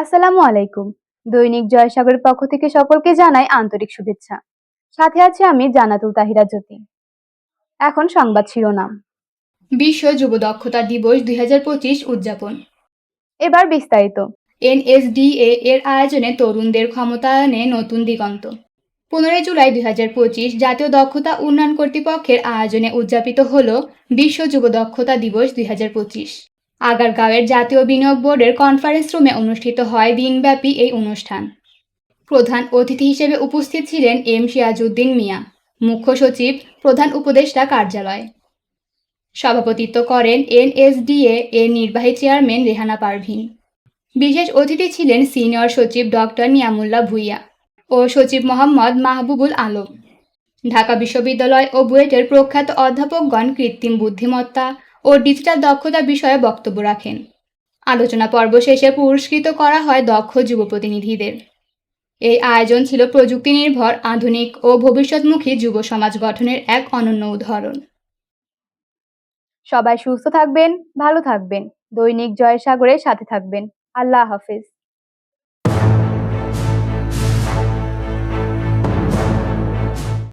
আসসালামু আলাইকুম। দৈনিক জয়সাগরের পক্ষ থেকে সকলকে জানাই আন্তরিক শুভেচ্ছা। সাথে আছে আমি জানাতুল তাহিরা জ্যোতি। এখন সংবাদ শিরোনাম। বিশ্ব যুব দক্ষতা দিবস দুই হাজার পঁচিশ উদযাপন। এবার বিস্তারিত। এনএসডিএ এর আয়োজনে তরুণদের ক্ষমতায়নে নতুন দিগন্ত। পনেরোই জুলাই দুই হাজার পঁচিশ জাতীয় দক্ষতা উন্নয়ন কর্তৃপক্ষের আয়োজনে উদযাপিত হল বিশ্ব যুব দক্ষতা দিবস দুই হাজার পঁচিশ। আগারগাঁওয়ের জাতীয় বিনিয়োগ বোর্ডের কনফারেন্স রুমে অনুষ্ঠিত হয় দিনব্যাপী এই অনুষ্ঠান। প্রধান অতিথি হিসেবে উপস্থিত ছিলেন এম সিয়াজউদ্দিন মিয়া, মুখ্য সচিব, প্রধান উপদেষ্টা কার্যালয়। সভাপতিত্ব করেন এনএসডিএ এর নির্বাহী চেয়ারম্যান রেহানা পারভিন। বিশেষ অতিথি ছিলেন সিনিয়র সচিব ডক্টর নিয়ামুল্লাহ ভুইয়া ও সচিব মোহাম্মদ মাহবুবুল আলম। ঢাকা বিশ্ববিদ্যালয় ও বুয়েটের প্রখ্যাত অধ্যাপকগণ কৃত্রিম বুদ্ধিমত্তা ও ডিজিটাল দক্ষতা বিষয়ে বক্তব্য রাখেন। আলোচনা পর্ব শেষে পুরস্কৃত করা হয় দক্ষ যুব প্রতিনিধিদের। এই আয়োজন ছিল প্রযুক্তি নির্ভর আধুনিক ও ভবিষ্যৎমুখী যুব সমাজ গঠনের এক অনন্য উদাহরণ। সবাই সুস্থ থাকবেন, ভালো থাকবেন। দৈনিক জয়সাগরের সাথে থাকবেন। আল্লাহ হাফেজ।